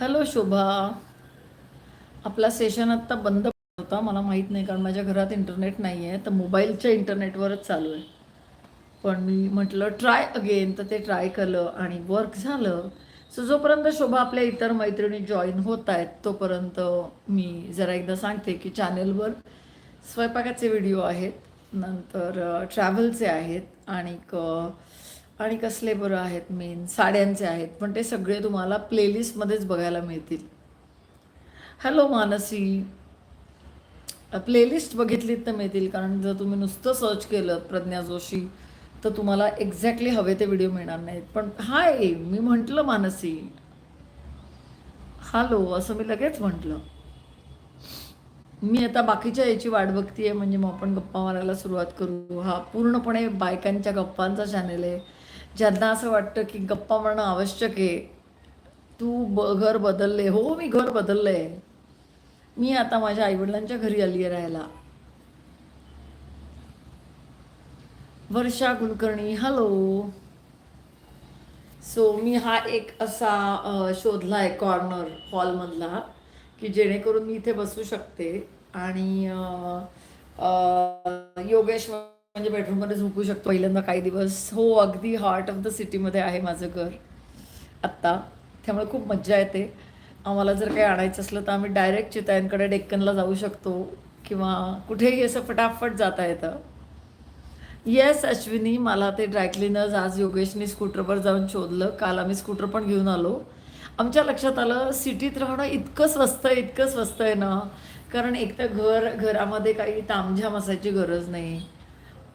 Hello शोभा. आपला session आत्ता बंद होता मला माहीत नाही कारण माझ्या घरात इंटरनेट नाही आहे तर मोबाईलच्या इंटरनेटवरच चालू आहे. पण मी म्हटलं ट्राय अगेन तर ते ट्राय केलं आणि वर्क झालं. सो जोपर्यंत शोभा आपल्या इतर मैत्रिणी जॉईन होत आहेत तोपर्यंत मी जरा एकदा सांगते की चॅनेलवर स्वयंपाकाचे व्हिडिओ आहेत नंतर ट्रॅव्हलचे आहेत आणि आणि कसले बरं आहेत मेन साड्यांचे आहेत. पण ते सगळे तुम्हाला प्लेलिस्टमध्येच बघायला मिळतील. हॅलो मानसी. प्लेलिस्ट बघितलीत तर मिळतील. कारण जर तुम्ही नुसतं सर्च केलं प्रज्ञा जोशी तर तुम्हाला एक्झॅक्टली हवे ते व्हिडिओ मिळणार नाहीत. पण हाय मी म्हटलं मानसी. हॅलो असं मी लगेच म्हटलं. मी आता बाकीच्या याची वाट बघतीये म्हणजे मग आपण गप्पा मारायला सुरुवात करू. हा पूर्णपणे बायकांच्या गप्पांचा चॅनेल आहे. ज्यांना असं वाटतं की गप्पा मारणं आवश्यक आहे तू ब घर बदलले हो मी घर बदलले मी आता माझ्या आईवडिलांच्या घरी आली आहे राहायला. वर्षा कुलकर्णी हॅलो सो मी हा एक असा शोधला आहे कॉर्नर हॉलमधला की जेणेकरून मी इथे बसू शकते. आणि योगेश्वर म्हणजे बेडरूममध्ये झोपू शकतो. पहिल्यांदा काही दिवस. हो अगदी हार्ट ऑफ द सिटीमध्ये आहे माझं घर. आत्ता. त्यामुळे खूप मज्जा येते. आम्हाला जर काही आणायचं असलं तर आम्ही डायरेक्ट चितायांकडे डेक्कनला जाऊ शकतो. किंवा कुठेही असं फटाफट जाता येतं. येस अश्विनी मला ते ड्रायक्लिनर्स आज योगेशनी स्कूटरवर जाऊन शोधलं. काल आम्ही स्कूटर पण घेऊन आलो. आमच्या लक्षात आलं सिटीत राहणं इतकं स्वस्त आहे इतकं स्वस्त आहे ना. कारण एक तर घर घरामध्ये काही तामझाम असायची गरज नाही.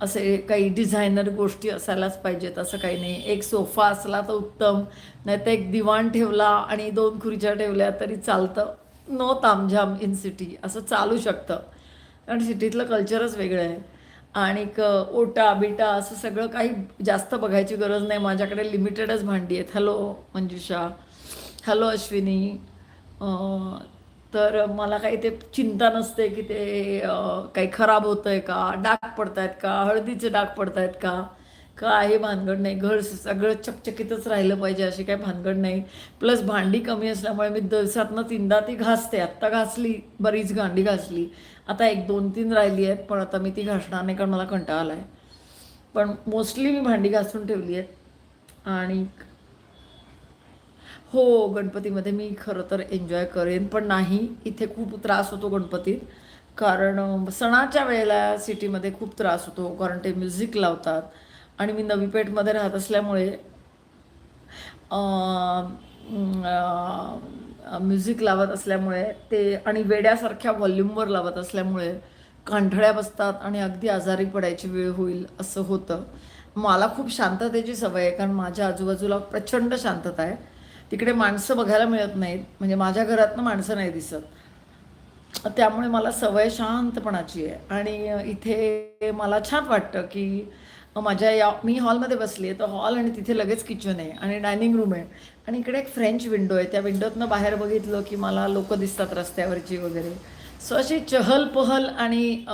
असे काही डिझायनर गोष्टी असायलाच पाहिजेत असं काही नाही. एक सोफा असला तर उत्तम नाही तर एक दिवाण ठेवला आणि दोन खुर्च्या ठेवल्या तरी चालतं. नो तामझाम इन सिटी असं चालू शकतं. कारण सिटीतलं कल्चरच वेगळं आहे. आणि क- ओटा बिटा असं सगळं काही जास्त बघायची गरज नाही. माझ्याकडे लिमिटेडच भांडी आहेत. हॅलो मंजुषा. हॅलो अश्विनी. तर मला काही ते चिंता नसते की ते काही खराब होतं आहे का? डाग पडत आहेत का? हळदीचे डाग पडत आहेत का? काही भानगड नाही. घर सगळं चकचकीतच राहिलं पाहिजे अशी काही भानगड नाही. प्लस भांडी कमी असल्यामुळे मी दिवसातनं तीनदा ती घासते. आत्ता घासली बरीच गांडी घासली. आता एक दोन तीन राहिली आहेत पण आता मी ती घासणार नाही कारण मला कंटाळा आला आहे पण मोस्टली मी भांडी घासून ठेवली आहेत. आणि हो गणपतीमध्ये मी खरं तर एन्जॉय करेन पण नाही इथे खूप त्रास होतो गणपतीत. कारण सणाच्या वेळेला सिटीमध्ये खूप त्रास होतो कारण ते म्युझिक लावतात. आणि मी नवी पेठमध्ये राहत असल्यामुळे म्युझिक लावत असल्यामुळे ते आणि वेड्यासारख्या व्हॉल्यूमवर लावत असल्यामुळे कांठळ्या बसतात आणि अगदी आजारी पडायची वेळ होईल असं होतं. मला खूप शांततेची सवय आहे कारण माझ्या आजूबाजूला प्रचंड शांतता आहे. तिकडे माणसं बघायला मिळत नाहीत. म्हणजे माझ्या घरातनं माणसं नाही दिसत. त्यामुळे मला सवय शांतपणाची आहे. आणि इथे मला छान वाटतं की माझ्या या मी हॉलमध्ये बसली आहे तर हॉल आणि तिथे लगेच किचन आहे आणि डायनिंग रूम आहे. आणि इकडे एक फ्रेंच विंडो आहे. त्या विंडोतनं बाहेर बघितलं की मला लोक दिसतात रस्त्यावरची वगैरे. सो अशी चहल पहल आणि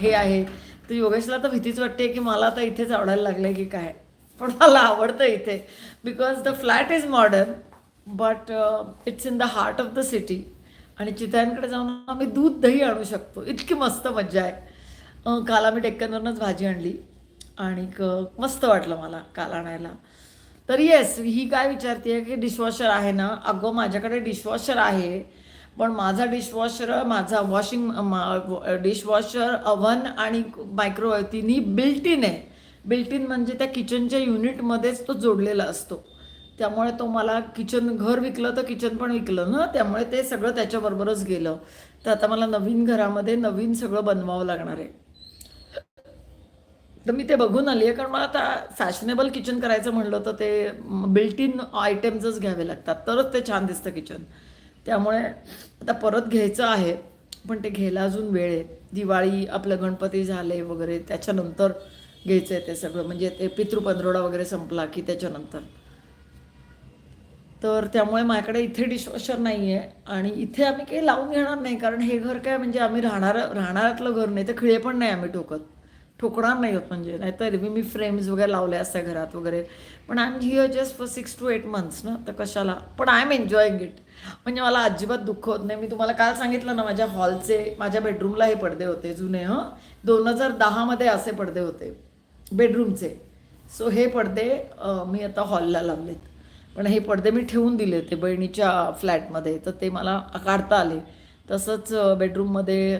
हे आहे. तर योगेशला तर भीतीच वाटते की मला आता इथेच आवडायला लागलं की काय. पण मला आवडतं इथे. Because the flat is modern but it's in the heart of the city आणि चितळ्यांकडे जाऊन आम्ही दूध दही आणू शकतो. इतकी मस्त मज्जा आहे. काल आम्ही डेक्कनवरनंच भाजी आणली. आणि मस्त वाटलं मला काल आणायला. तर येस ही काय विचारते की डिशवॉशर आहे ना? अगं माझ्याकडे डिशवॉशर आहे. पण माझा डिशवॉशर माझा वॉशिंग डिशवॉशर अव्हन आणि मायक्रोवेव्ह तिन्ही बिल्ट इन आहे. बिल्ट इन म्हणजे त्या किचनच्या युनिटमध्येच तो जोडलेला असतो. त्यामुळे तो मला किचन घर विकलं तर किचन पण विकलं ना त्यामुळे ते सगळं त्याच्याबरोबरच गेलं. तर आता मला नवीन घरामध्ये नवीन सगळं बनवावं लागणार आहे. तर मी ते बघून आली आहे कारण मला आता फॅशनेबल किचन करायचं म्हणलं तर ते बिल्ट इन आयटम्सच घ्यावे लागतात. तरच ते छान दिसतं किचन त्यामुळे आता परत घ्यायचं आहे पण ते घ्यायला अजून वेळ आहे. दिवाळी आपलं गणपती झाले वगैरे त्याच्यानंतर घ्यायचं आहे ते सगळं. म्हणजे ते पितृपंधरवडा वगैरे संपला की त्याच्यानंतर. तर त्यामुळे माझ्याकडे इथे डिशवॉशर नाही आहे आणि इथे आम्ही काही लावून घेणार नाही कारण हे घर काय म्हणजे आम्ही राहणार राहणाऱ्यातलं घर नाही तर खिळे पण नाही आम्ही ठोकत. ठोकणार नाही होत म्हणजे नाहीतर मी मी फ्रेम्स वगैरे लावल्या असत्या घरात वगैरे. पण I am here just for six to eight months ना तर कशाला? पण आय एम एन्जॉईंग इट म्हणजे मला अजिबात दुःख होत नाही. मी तुम्हाला काल सांगितलं ना माझ्या हॉलचे माझ्या बेडरूमला हे पडदे होते जुने हं? दोन हजार दहामध्ये असे पडदे होते बेडरूमचे सो हे पडदे मी आता हॉलला लावलेत. पण हे पडदे मी ठेवून दिले ते बहिणीच्या फ्लॅटमध्ये तर ते मला काढता आले. तसंच बेडरूममध्ये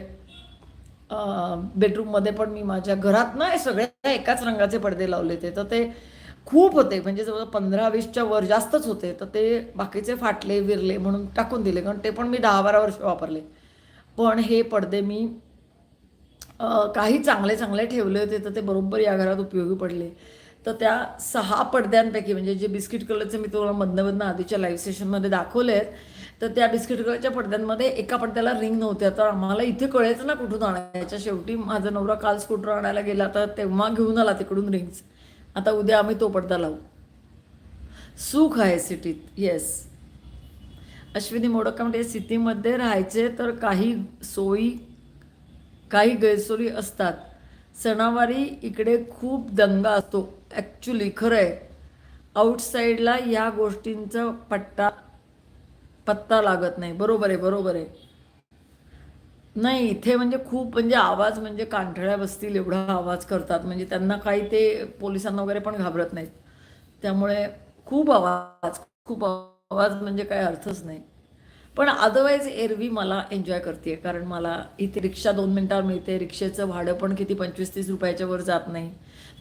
बेडरूममध्ये पण मी माझ्या घरात ना सगळ्या एकाच रंगाचे पडदे लावले ते तर ते खूप होते म्हणजे जवळ पंधरा वीसच्या वर जास्तच होते. तर ते बाकीचे फाटले विरले म्हणून टाकून दिले कारण ते पण मी दहा बारा वर्ष वापरले. पण हे पडदे मी काही चांगले चांगले ठेवले होते तर ते बरोबर या घरात उपयोगी पडले. तर त्या सहा पडद्यांपैकी म्हणजे जे बिस्किट कलरचे मी तुम्हाला मधनं आधीच्या लाईव्ह सेशनमध्ये दाखवले आहेत तर त्या बिस्किट कलरच्या पडद्यांमध्ये एका पडद्याला रिंग नव्हत्या. तर आम्हाला इथे कळायचं ना कुठून आणायच्या. शेवटी माझा नवरा काल स्कूटर आणायला गेला तर तेव्हा घेऊन आला तिकडून रिंग्स आता उद्या आम्ही तो पडदा लावू. सुख आहे सिटीत येस अश्विनी मोडक म्हणजे सिटीमध्ये राहायचे तर काही सोयी काही गैरसोयी असतात. सणावारी इकडे खूप दंगा असतो. ॲक्च्युली खरं आहे आउटसाईडला या गोष्टींचा पट्टा पत्ता लागत नाही. बरोबर आहे बरोबर आहे नाही इथे म्हणजे खूप म्हणजे आवाज म्हणजे कांठळ्या बसतील एवढा आवाज करतात. म्हणजे त्यांना काही ते पोलिसांना वगैरे पण घाबरत नाहीत. त्यामुळे खूप आवाज खूप आवाज म्हणजे काही अर्थच नाही. पण अदरवाईज एरवी मला एन्जॉय करते कारण मला इथे रिक्षा दोन मिनिटावर मिळते. रिक्षेचं भाडं पण किती पंचवीस तीस रुपयाच्या वर जात नाही.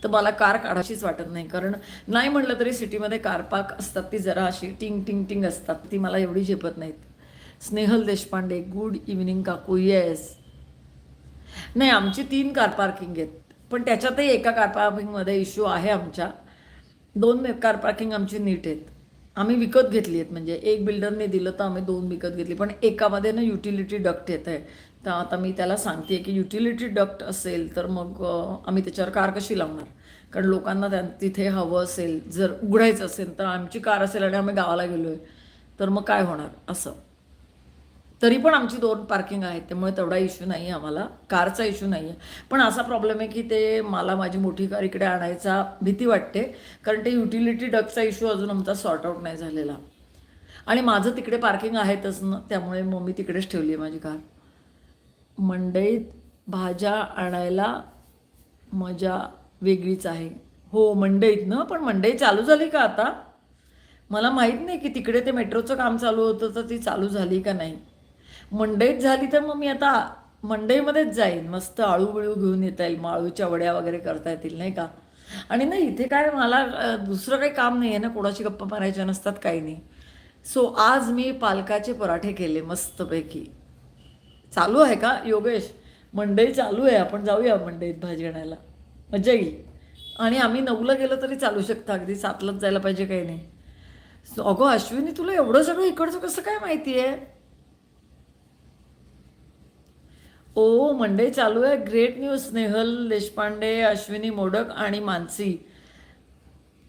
तर मला कार काढाशीच वाटत नाही. कारण नाही म्हटलं तरी सिटीमध्ये कार पार्क असतात ती जरा अशी टिंग टिंग टिंग असतात. ती मला एवढी झेपत नाहीत. स्नेहल देशपांडे गुड इव्हिनिंग काकू. येस नाही आमची तीन कार पार्किंग आहेत. पण त्याच्यातही एका कार पार्किंगमध्ये इश्यू आहे आमच्या. दोन कार पार्किंग आमची नीट आहेत. आम्ही विकत घेतली आहेत. म्हणजे एक बिल्डरने दिलं तर आम्ही दोन विकत घेतली. पण एकामध्ये ना युटिलिटी डक्ट येत आहे. तर आता मी त्याला सांगते की युटिलिटी डक्ट असेल तर मग आम्ही त्याच्यावर कार कशी लावणार? कारण लोकांना त्या तिथे हवं असेल जर उघडायचं असेल तर आमची कार असेल आणि आम्ही गावाला गेलो आहे तर मग काय होणार? असं. तरी पण आमची दोन पार्किंग आहेत त्यामुळे तेवढा इश्यू नाही आहे आम्हाला. कारचा इश्यू नाही आहे पण असा प्रॉब्लेम आहे की ते मला माझी मोठी कार इकडे आणायचा भीती वाटते कारण ते युटिलिटी डकचा इश्यू अजून आमचा सॉर्टआऊट नाही झालेला. आणि माझं तिकडे पार्किंग आहेतच ना त्यामुळे मग मी तिकडेच ठेवली आहे माझी कार मंडईत भाज्या आणायला मजा वेगळीच आहे. हो मंडईत ना पण मंडई चालू झाली का आता? मला माहीत नाही की तिकडे ते मेट्रोचं काम चालू होतं तर ती चालू झाली का नाही. मंडईत झाली तर मग मी आता मंडईमध्येच जाईन. मस्त आळू बिळू घेऊन येता येईल. मग आळूच्या वड्या वगैरे करता येतील नाही का? आणि नाही इथे काय मला दुसरं काही काम नाही आहे ना. कोणाशी गप्पा मारायच्या नसतात काही नाही. सो आज मी पालकाचे पराठे केले मस्तपैकी. चालू आहे का योगेश? मंडई चालू आहे. आपण जाऊया मंडईत भाजी आणायला. मजा येईल. आणि आम्ही नऊला गेलो तरी चालू शकतं. अगदी सातलाच जायला पाहिजे काही नाही. अगो अगं अश्विनी तुला एवढं सगळं इकडचं कसं काय माहिती आहे हो मंडे चालू आहे. ग्रेट न्यूज स्नेहल देशपांडे अश्विनी मोडक आणि मानसी.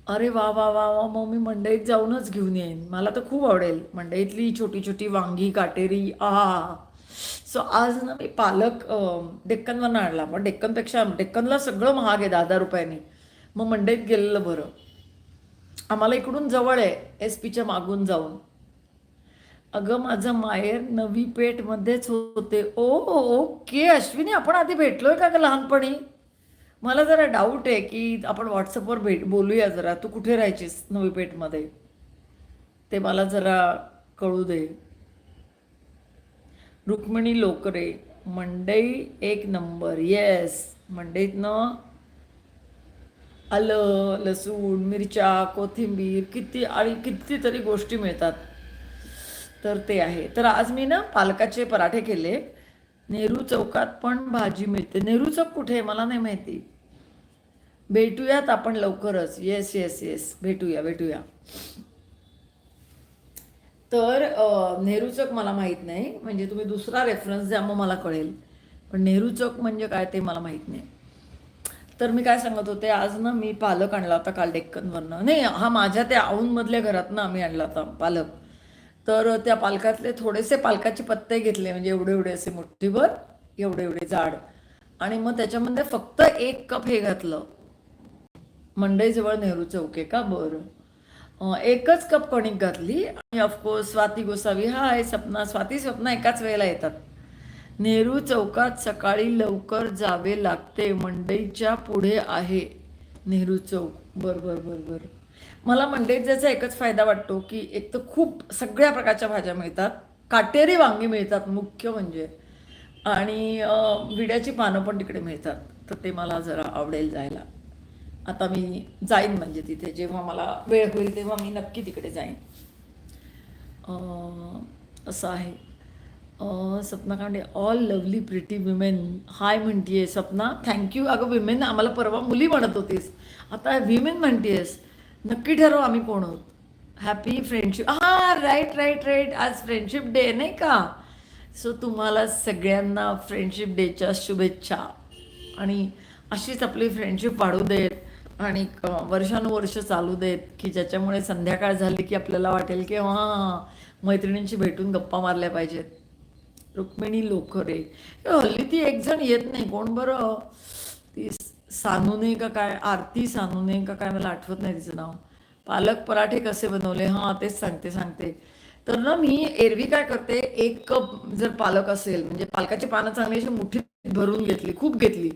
अरे वा वा वा वा मग मी मंडईत जाऊनच घेऊन येईन. मला तर खूप आवडेल. मंडईतली छोटी छोटी वांगी काटेरी आ. सो आज ना मी पालक डेक्कनवरनं आणला. मग डेक्कनपेक्षा डेक्कनला सगळं महाग आहे दहा दहा रुपयांनी. मग मंडईत गेलेलं बरं. आम्हाला इकडून जवळ आहे एस पीच्या मागून जाऊन. अगं माझं माहेर नवी पेठमध्येच होते. ओ ओके अश्विनी आपण आधी भेटलोय का ग लहानपणी? मला जरा डाऊट आहे की आपण व्हॉट्सअपवर भेट बोलूया जरा. तू कुठे राहायचीस नवी पेठमध्ये? ते मला जरा कळू दे. रुक्मिणी लोकरे मंडई एक नंबर. येस मंडईतनं आलं लसूण मिरच्या कोथिंबीर किती आणि कितीतरी गोष्टी मिळतात. तर ते आहे. तर आज मी ना पालकाचे पराठे केले. नेहरू चौकात पण भाजी मिळते. नेहरू चौक कुठे आहे मला नाही माहिती. भेटूयात आपण लवकरच. येस येस येस भेटूया भेटूया. तर नेहरू चौक मला माहीत नाही. म्हणजे तुम्ही दुसरा रेफरन्स द्या मग मला कळेल. पण नेहरू चौक म्हणजे काय ते मला माहीत नाही. तर मी काय सांगत होते आज ना मी पालक आणला होता काल डेक्कनवरनं. नाही हा माझ्या त्या औंधमधल्या घरातनं आम्ही आणला होता पालक. तर त्या पालकातले थोडेसे पालकाचे पत्ते घेतले म्हणजे एवढे एवढे असे मुठ्ठीभर एवढे एवढे जाड. आणि मग त्याच्यामध्ये फक्त एक कप हे घातलं. मंडईजवळ नेहरू चौक आहे का? बरं. एकच कप कणिक घातली. आणि of course Swati Gosavi hi Sapna Swati Swapna एकाच वेळेला येतात. नेहरू चौकात सकाळी लवकर जावे लागते. मंडईच्या पुढे आहे नेहरू चौक. बर बर बर बर. मला मंडईत जायचा एकच फायदा वाटतो की एक तर खूप सगळ्या प्रकारच्या भाज्या मिळतात. काटेरी वांगी मिळतात मुख्य म्हणजे. आणि विड्याची पानं पण तिकडे मिळतात. तर ते मला जरा आवडेल जायला. आता मी जाईन म्हणजे तिथे. जेव्हा मला वेळ होईल तेव्हा मी नक्की तिकडे जाईन. असं आहे. Sapna Kande all lovely pretty women hi म्हणतीये सपना. थँक्यू अगं विमेन आम्हाला परवा मुली म्हणत होतीस. आता विमेन म्हणतीयस. नक्की ठरवू आम्ही कोण आहोत. हॅपी फ्रेंडशिप हां राईट राईट राईट आज फ्रेंडशिप डे नाही का? सो तुम्हाला सगळ्यांना फ्रेंडशिप डेच्या शुभेच्छा. आणि अशीच आपली फ्रेंडशिप वाढू देत आणि वर्षानुवर्ष चालू देत की ज्याच्यामुळे संध्याकाळ झाली की आपल्याला वाटेल की हां मैत्रिणींशी भेटून गप्पा मारल्या पाहिजेत. रुक्मिणी लोखरे. हल्ली ती एक जण येत नाही. कोण बरं? ती सानुने का काय आरती सानुने का काय मला आठवत नाही तिचं नाव. पालक पराठे कसे बनवले? हां तेच सांगते सांगते. तर ना मी एरवी काय करते एक कप जर पालक असेल म्हणजे पालकाची पानं चांगली अशी मुठीत भरून घेतली खूप घेतली.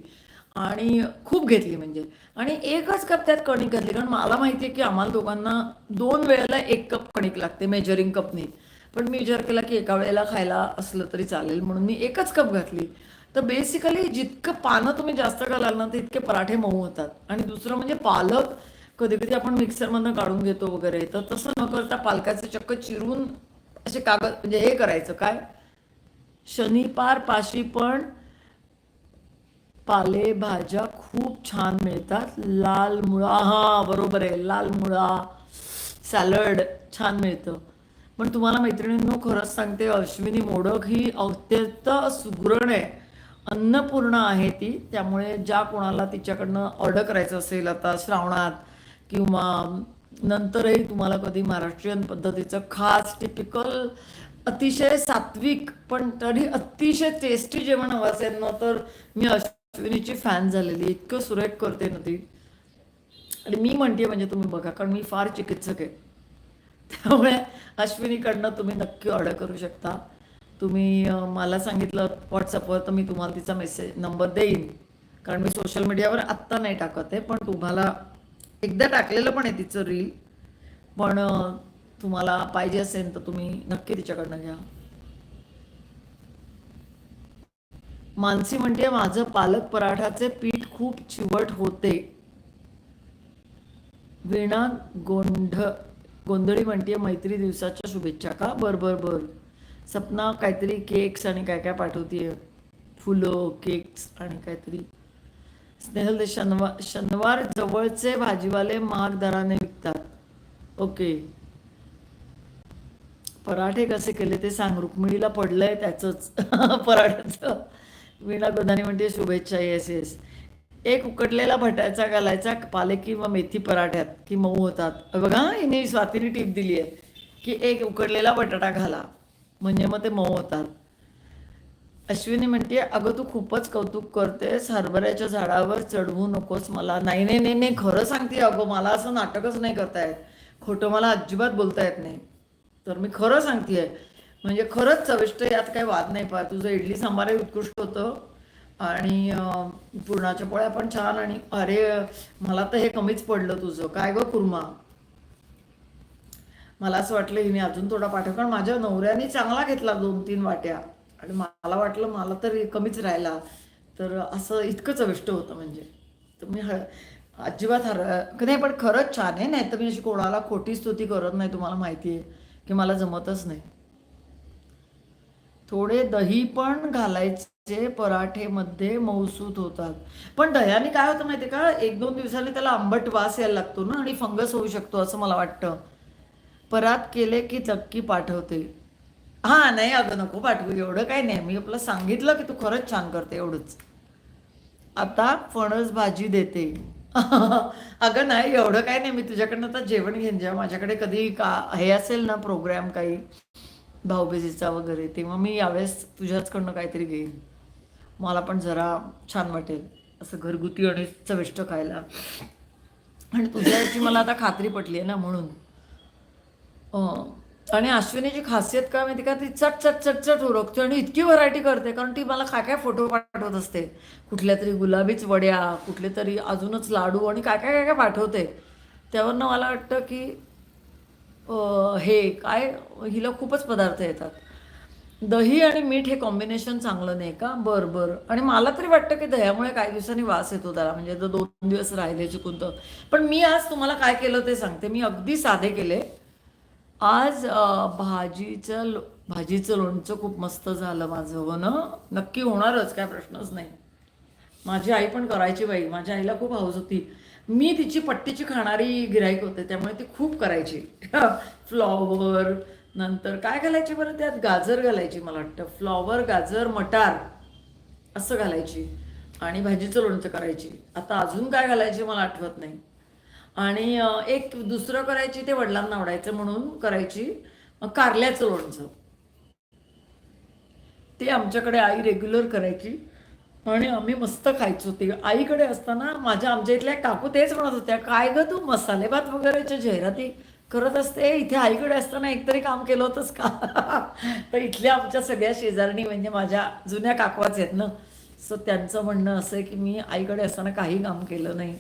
आणि खूप घेतली म्हणजे. आणि एकच कप त्यात कणिक घातली कारण मला माहिती आहे की आम्हाला दोघांना दोन वेळेला एक कप कणिक लागते मेजरिंग कपनी. पण मी विचार केला की एका वेळेला खायला असलं तरी चालेल म्हणून मी एकच कप घातली. तर बेसिकली जितकं पानं तुम्ही जास्त घालाल ना तितके पराठे मऊ होतात. आणि दुसरं म्हणजे पालक कधी कधी आपण मिक्सरमधनं काढून घेतो वगैरे. तर तसं न करता पालकाचं चक्क चिरून असे कागद म्हणजे हे करायचं काय? शनिपार पाशी पण पालेभाज्या खूप छान मिळतात. लाल मुळा हा बरोबर आहे. लाल मुळा सॅलड छान मिळतं. पण तुम्हाला मैत्रिणींनो खरंच सांगते अश्विनी मोडक ही अत्यंत सुगरण आहे. अन्नपूर्ण आहे ती. त्यामुळे ज्या कोणाला तिच्याकडनं ऑर्डर करायचं असेल आता श्रावणात किंवा नंतरही तुम्हाला कधी महाराष्ट्रीयन पद्धतीचं खास टिपिकल अतिशय सात्विक पण तरी अतिशय टेस्टी जेवण हवं असेल ना तर मी अश्विनीची फॅन झालेली. इतकं सुरेख करते ना ती. आणि मी म्हणते म्हणजे तुम्ही बघा कारण मी फार चिकित्सक आहे. त्यामुळे अश्विनीकडनं तुम्ही नक्की ऑर्डर करू शकता. तुम्ही मला सांगितलं व्हॉट्सअपवर तर मी तुम्हाला तिचा मेसेज नंबर देईन. कारण मी सोशल मीडियावर आत्ता नाही टाकत आहे पण तुम्हाला एकदा टाकलेलं पण आहे तिचं रील पण तुम्हाला पाहिजे असेल तर तुम्ही नक्की तिच्याकडनं घ्या. मानसी म्हणते माझं पालक पराठाचे पीठ खूप चिवट होते. वीणा गोंध गोंधळी म्हणते मैत्री दिवसाच्या शुभेच्छा का? बर बर बर. सपना काहीतरी केक्स आणि काय काय पाठवते फुलं केक्स आणि काहीतरी. स्नेहल ते शनिवार शनिवार जवळचे भाजीवाले महाग दराने विकतात. ओके. पराठे कसे केले ते सांग. रुक्मिणीला पडलंय त्याचंच. पराठ्याचं. वीणा गोदानी म्हणते शुभेच्छा येस येस एक उकडलेला भटायचा घालायचा पाले किंवा मेथी पराठ्यात की मऊ होतात. बघा हिने स्वातीने टीप दिली आहे की एक उकडलेला बटाटा घाला. म्हणजे मग ते मऊ होतात. अश्विनी म्हणते अगं तू खूपच कौतुक करतेस. हरभऱ्याच्या झाडावर चढवू नकोस मला. नाही नाही नाही नाही खरं सांगते अगं मला असं नाटकच नाही करता येत खोटं मला अजिबात बोलता येत नाही. तर मी खरं सांगतेय म्हणजे खरंच चविष्ट यात काही वाद नाही पा तुझं इडली सांबारही उत्कृष्ट होतं. आणि पुरणाच्या पोळ्या पण छान आणि अरे मला तर हे कमीच पडलं तुझं. काय गं कुर्मा? मला असं वाटलं हिने अजून थोडा पाठव. कारण माझ्या नवऱ्याने चांगला घेतला दोन तीन वाट्या. आणि मला वाटलं मला तर कमीच राहिला. तर असं इतकं चविष्ट होतं म्हणजे. तर मी हळ अजिबात हर नाही पण खरंच छान आहे. नाही तर मी अशी कोणाला खोटी स्तुती करत नाही तुम्हाला माहिती आहे की मला जमतच नाही. थोडे दही पण घालायचे पराठेमध्ये मौसूत होतात. पण दह्याने काय होतं माहिती का? एक दोन दिवसांनी त्याला आंबट वास यायला लागतो ना आणि फंगस होऊ शकतो असं मला वाटतं. परत केले की नक्की पाठवते. हां नाही अगं नको पाठवू. एवढं काही नाही. मी आपलं सांगितलं की तू खरंच छान करते एवढंच. आता फणस भाजी देते. अगं नाही एवढं काही नाही. मी तुझ्याकडनं आता जेवण घेईन जेव्हा माझ्याकडे कधी का हे असेल ना प्रोग्राम काही भाऊबीजीचा वगैरे तेव्हा मी यावेळेस तुझ्याचकडनं काहीतरी घेईन. मला पण जरा छान वाटेल. असं घरगुती आणि चविष्ट खायला. आणि तुझ्या याची मला आता खात्री पटली आहे ना म्हणून. हो. आणि अश्विनीची खासियत काय माहिती का? ती चट चट चट चट उरकते आणि इतकी व्हरायटी करते. कारण ती मला काय काय फोटो पाठवत असते? कुठल्या तरी गुलाबीच वड्या कुठले तरी अजूनच लाडू आणि काय काय काय काय पाठवते? त्यावरनं मला वाटतं की हे काय हिला खूपच पदार्थ येतात. दही आणि मीठ हे कॉम्बिनेशन चांगलं नाही का? बरं बरं. आणि मला तरी वाटतं की दह्यामुळे काही दिवसांनी वास येतो त्याला. म्हणजे जर दोन दिवस राहिले चुकून तर. पण मी आज तुम्हाला काय केलं ते सांगते. मी अगदी साधे केले. आज भाजीचं लो भाजीचं लोणचं खूप मस्त झालं माझं हो ना? नक्की होणारच काय प्रश्नच नाही. माझी आई पण करायची बाई माझ्या आईला खूप हौस होती. मी तिची पट्टीची खाणारी गिराईक होते त्यामुळे ती खूप करायची. फ्लॉवर नंतर काय घालायची बरं त्यात? गाजर घालायची मला वाटतं. फ्लॉवर गाजर मटार असं घालायची. आणि भाजीचं लोणचं करायची. आता अजून काय घालायचे मला आठवत नाही. आणि एक दुसरं करायची ते वडिलांना आवडायचं म्हणून करायची. कारल्याचं लोणचं. ते आमच्याकडे आई रेग्युलर करायची. आणि आम्ही मस्त खायचो ते. आईकडे असताना माझ्या आमच्या इथल्या काकू तेच म्हणत होत्या काय ग तू मसाले भात वगैरेच्या जाहिराती करत असते? इथे आईकडे असताना एकतरी काम केलं होतंस का? तर इथल्या आमच्या सगळ्या शेजारणी म्हणजे माझ्या जुन्या काकवाच आहेत ना. सो त्यांचं म्हणणं असं आहे की मी आईकडे असताना काही काम केलं नाही.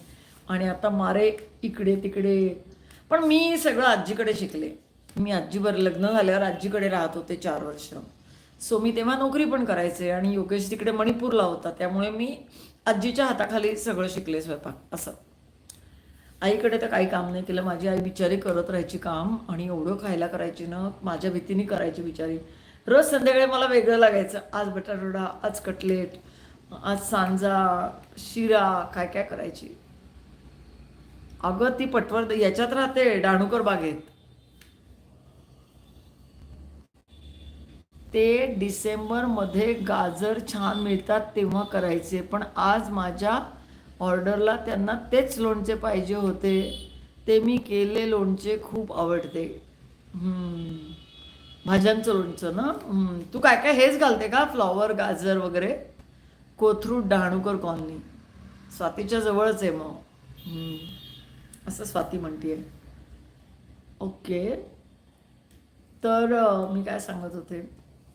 आणि आता मारे इकडे तिकडे. पण मी सगळं आजीकडे शिकले. मी आजीवर लग्न झाल्यावर आजीकडे राहत होते चार वर्ष. सो मी तेव्हा नोकरी पण करायचे आणि योगेश तिकडे मणिपूरला होता. त्यामुळे मी आजीच्या हाताखाली सगळं शिकले स्वयंपाक असं. आईकडे तर काही काम नाही केलं. माझी आई बिचारी करत राहायची काम आणि एवढं खायला करायची ना माझ्या भीतीने करायची बिचारी. रोज संध्याकाळी मला वेगळं लागायचं. आज बटाटोडा आज कटलेट आज सांजा शिरा काय काय करायची. अगं ती पटवर याच्यात राहते डाणूकर बागेत. ते डिसेंबरमध्ये गाजर छान मिळतात तेव्हा करायचे पण आज माझ्या ऑर्डरला त्यांना तेच लोणचे पाहिजे होते. ते मी केले लोणचे खूप आवडते. भाज्यांचं लोणचं ना? तू काय काय हेच घालते का? फ्लॉवर गाजर वगैरे? कोथरूड डहाणूकर कॉलनी. स्वातीच्या जवळच आहे मग. असं स्वाती म्हणतीये. ओके. तर मी काय सांगत होते?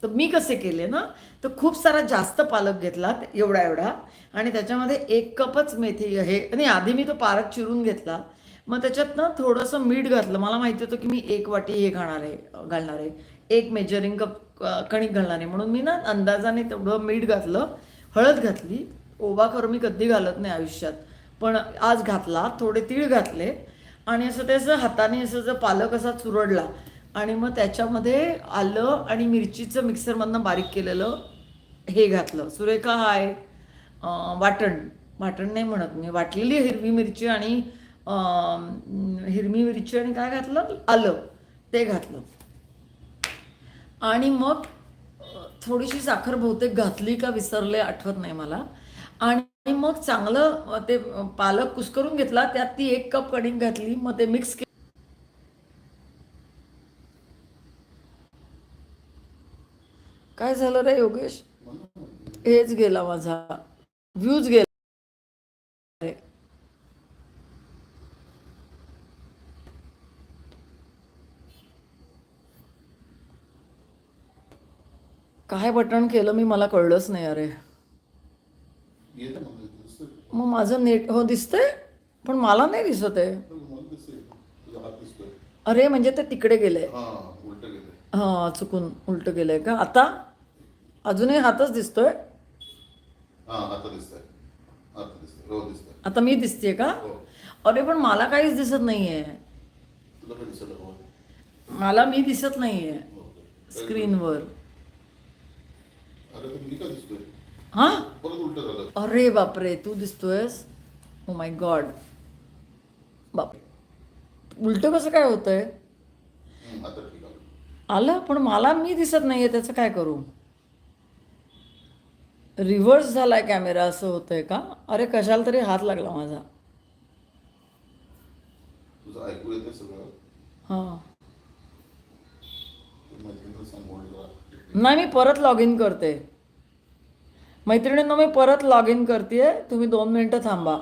तर मी कसे केले ना तर खूप सारा जास्त पालक घेतला एवढा एवढा. आणि त्याच्यामध्ये एक कपच मेथी हे नाही आधी मी तो पालक चिरून घेतला. मग त्याच्यात ना थोडंसं मीठ घातलं. मला माहिती होतं की मी एक वाटी हे घाणार आहे घालणार आहे. एक मेजरिंग कप कणिक घालणार आहे. म्हणून मी ना अंदाजाने तेवढं मीठ घातलं हळद घातली. ओवा करून मी कधी घालत नाही आयुष्यात. पण आज घातला थोडे तीळ घातले आणि असं त्याचं हाताने असं जर पालक असा चुरडला आणि मग त्याच्यामध्ये आलं आणि मिरचीचं मिक्सरमधनं बारीक केलेलं हे घातलं. सुरेखा हाय वाटण. वाटण नाही म्हणत मी. वाटलेली हिरवी मिरची आणि हिरवी मिरची आणि काय घातलं? आलं. ते घातलं. आणि मग थोडीशी साखर बहुतेक घातली का विसरले आठवत नाही मला. आणि मग चांगलं ते पालक कुसकरून घेतला त्यात ती एक कप कणिक घातली मग ते मिक्स के काय झालं रे योगेश? हेच गेला माझा. व्ह्यूज गेला. रे. काय बटन केलं मी मला कळलंच नाही अरे. मग माझं नेट हो दिसतंय पण मला नाही दिसत आहे. अरे म्हणजे ते तिकडे गेलंय. हा. हा चुकून उलट गेलंय का? आता अजूनही हातच दिसतोय. हा, आता मी दिसतेय का? हो. अरे पण मला काहीच दिसत नाहीये? मला मी दिसत नाहीये हो. स्क्रीनवर. हा? अरे बापरे तू दिसतोयस. ओ माय गॉड बापरे उलट कसं काय होतंय? आलं पण मला मी दिसत नाहीये त्याचं काय करू? रिव्हर्स झालाय कॅमेरा असं होतंय का? अरे कशाला तरी हात लागला माझा. हां. नाही मी परत लॉग इन करते. मैत्रिणींना मी परत लॉग इन करते तुम्ही दोन मिनटं थांबा.